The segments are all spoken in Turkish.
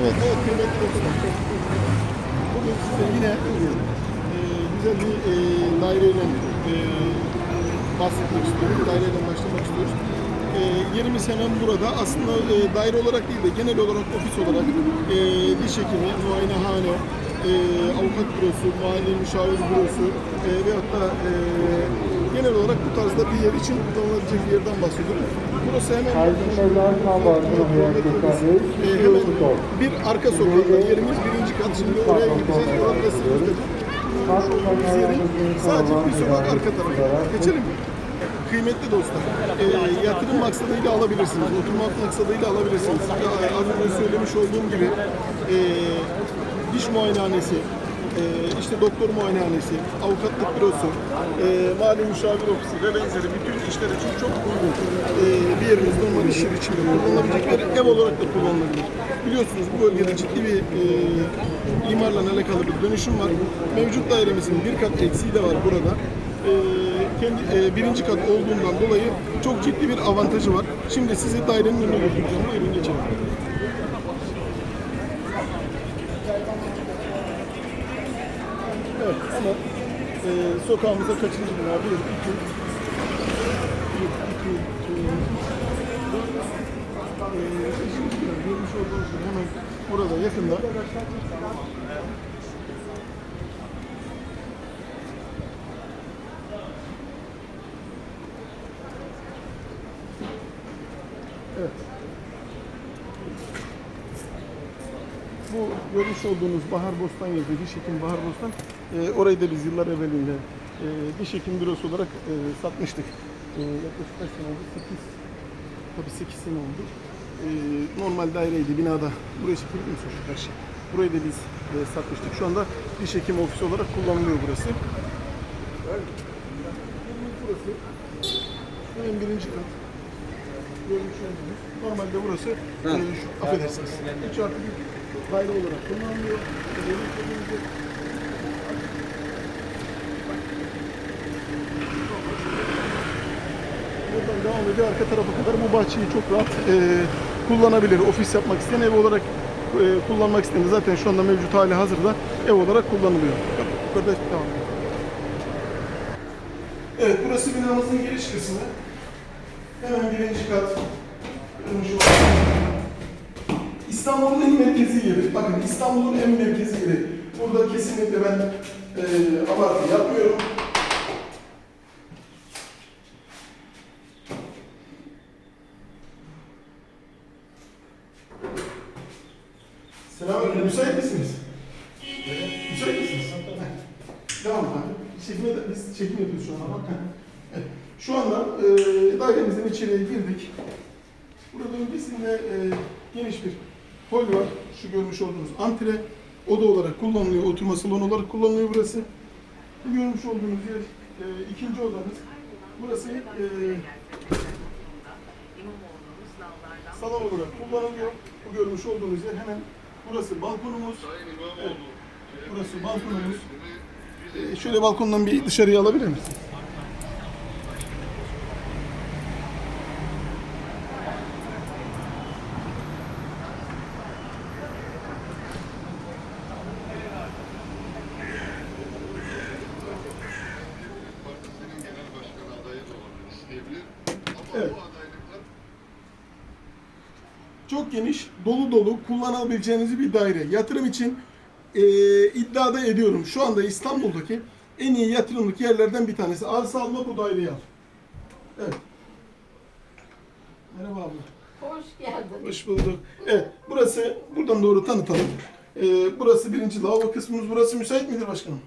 Evet. Evet kıymetli dostlar. Bugün size yine e, güzel bir e, daireyle e, bahsetmek istiyorum. Daireyle başlamak istiyoruz. E, yerimiz hemen burada. Aslında e, daire olarak değil de genel olarak ofis olarak e, diş hekimi, muayenehane, e, avukat bürosu, mali müşavir bürosu e, veyahut da e, genel olarak bu tarzda bir yer için kullanılabilecek bir yerden bahsediyorum. Burası hemen e, hemen bir arka sokakta yerimiz birinci kat. Şimdi oraya gideceğiz. Orada. Biz yerin sadece bir sokak arka tarafı. Geçelim mi? Kıymetli dostlar, e, yatırım maksadıyla alabilirsiniz, oturmak maksadıyla alabilirsiniz. Az önce söylemiş olduğum gibi e, diş muayenehanesi, işte doktor muayenehanesi, avukatlık bürosu, e, mali müşavir ofisi ve benzeri bütün işler için çok uygun e, bir yerimiz normal iş yeri için kullanılabilecek bir ev olarak da kullanılabilir. Biliyorsunuz bu bölgede ciddi bir imarla alakalı bir dönüşüm var. Mevcut dairemizin bir kat eksiği de var burada. Kendi e, birinci kat olduğundan dolayı çok ciddi bir avantajı var. Şimdi sizi dairenin önüne götüreceğim. Buyurun geçelim. Evet ama e, sokağımıza kaçıncı bina? Bir, iki, bir, iki, üç, e. Görmüş olduğunuz hemen burada yakında. Evet. Bu görmüş olduğunuz Bahar Bostan yazıyor. Diş Hekim Bahar Bostan. Ee, orayı da biz yıllar evvelinde e, diş hekim bürosu olarak e, satmıştık. E, yaklaşık kaç sene oldu? 8 tabii 8 sene oldu. E, normal daireydi binada. Burası kırık mı şu karşı? Burayı da biz e, satmıştık. Şu anda diş hekim ofisi olarak kullanılıyor burası. Burası. Benim birinci kat görmüş olduğunuz. Normalde burası e, şu, affedersiniz. 3 artı bir daire olarak kullanılıyor. E, görmüş olduğunuz gibi. Buradan devam ediyor. Arka tarafa kadar bu bahçeyi çok rahat e, kullanabilir. Ofis yapmak isteyen ev olarak e, kullanmak isteyen de zaten şu anda mevcut hali hazırda ev olarak kullanılıyor. Yukarıda devam. Evet burası binamızın giriş kısmı. Hemen birinci kat. İstanbul'un en merkezi yeri. Bakın İstanbul'un en merkezi yeri. Burada kesinlikle ben e, abartı yapmıyorum. Selamünaleyküm. Müsait misiniz? Müsait misiniz? Devam abi. Çekime de, biz çekim yapıyoruz şu. Bak. Evet. Şu anda e, dairemizin içeriye girdik. Burada öncesinde e, geniş bir hol var. Şu görmüş olduğunuz antre. Oda olarak kullanılıyor. Oturma salonu olarak kullanılıyor burası. Bu görmüş olduğunuz yer e, ikinci odamız. Burası e, salon olarak kullanılıyor. Bu görmüş olduğunuz yer hemen burası balkonumuz. Evet. Burası balkonumuz. E, şöyle balkondan bir dışarıya alabilir misin? Partisinin genel başkan adayı da olabilir, isteyebilir. Ama Evet. bu adaylıklar Çok geniş, dolu dolu kullanabileceğiniz bir daire. Yatırım için e, iddiada ediyorum. Şu anda İstanbul'daki en iyi yatırımlık yerlerden bir tanesi. Arsa alma bu daireyi al. Evet. Merhaba abla. Hoş geldin. Hoş bulduk. Evet, burası, buradan doğru tanıtalım. E, burası birinci lavabo kısmımız. Burası müsait midir başkanım?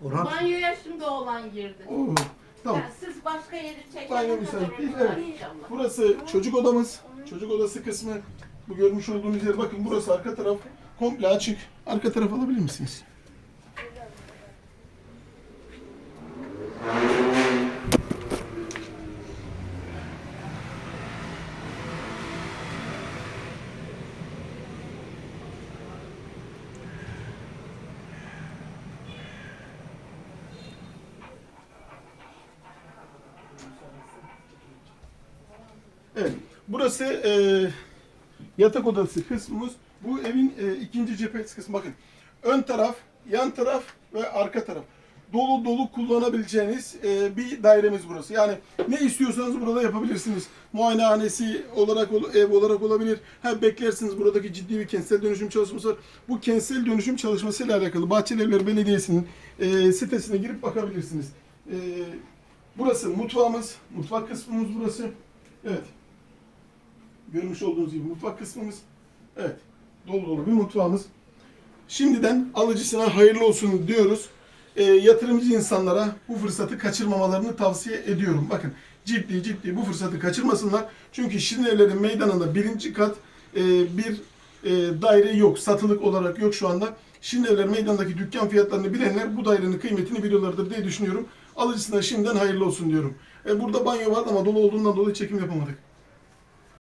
Banyoya şimdi oğlan girdi. Oo, tamam. Ya siz başka yeri çekin. Banyo müsait değil. Evet. Burası çocuk odamız. Çocuk odası kısmı. Bu görmüş olduğunuz yer bakın burası arka taraf komple açık. Arka taraf alabilir misiniz? Evet. Burası e, yatak odası kısmımız. Bu evin e, ikinci cephesi kısmı bakın. Ön taraf, yan taraf ve arka taraf. Dolu dolu kullanabileceğiniz e, bir dairemiz burası. Yani ne istiyorsanız burada yapabilirsiniz. Muayenehanesi olarak ol- ev olarak olabilir. Ha beklersiniz buradaki ciddi bir kentsel dönüşüm çalışması var. Bu kentsel dönüşüm çalışmasıyla alakalı Bahçelievler Belediyesi'nin e, sitesine girip bakabilirsiniz. E, burası mutfağımız, mutfak kısmımız burası. Evet. Görmüş olduğunuz gibi mutfak kısmımız. Evet. Dolu dolu bir mutfağımız. Şimdiden alıcısına hayırlı olsun diyoruz. E, yatırımcı insanlara bu fırsatı kaçırmamalarını tavsiye ediyorum. Bakın ciddi ciddi bu fırsatı kaçırmasınlar. Çünkü Şirinevlerin meydanında birinci kat e, bir e, daire yok. Satılık olarak yok şu anda. Şirinevler meydandaki dükkan fiyatlarını bilenler bu dairenin kıymetini biliyorlardır diye düşünüyorum. Alıcısına şimdiden hayırlı olsun diyorum. E, burada banyo vardı ama dolu olduğundan dolayı çekim yapamadık.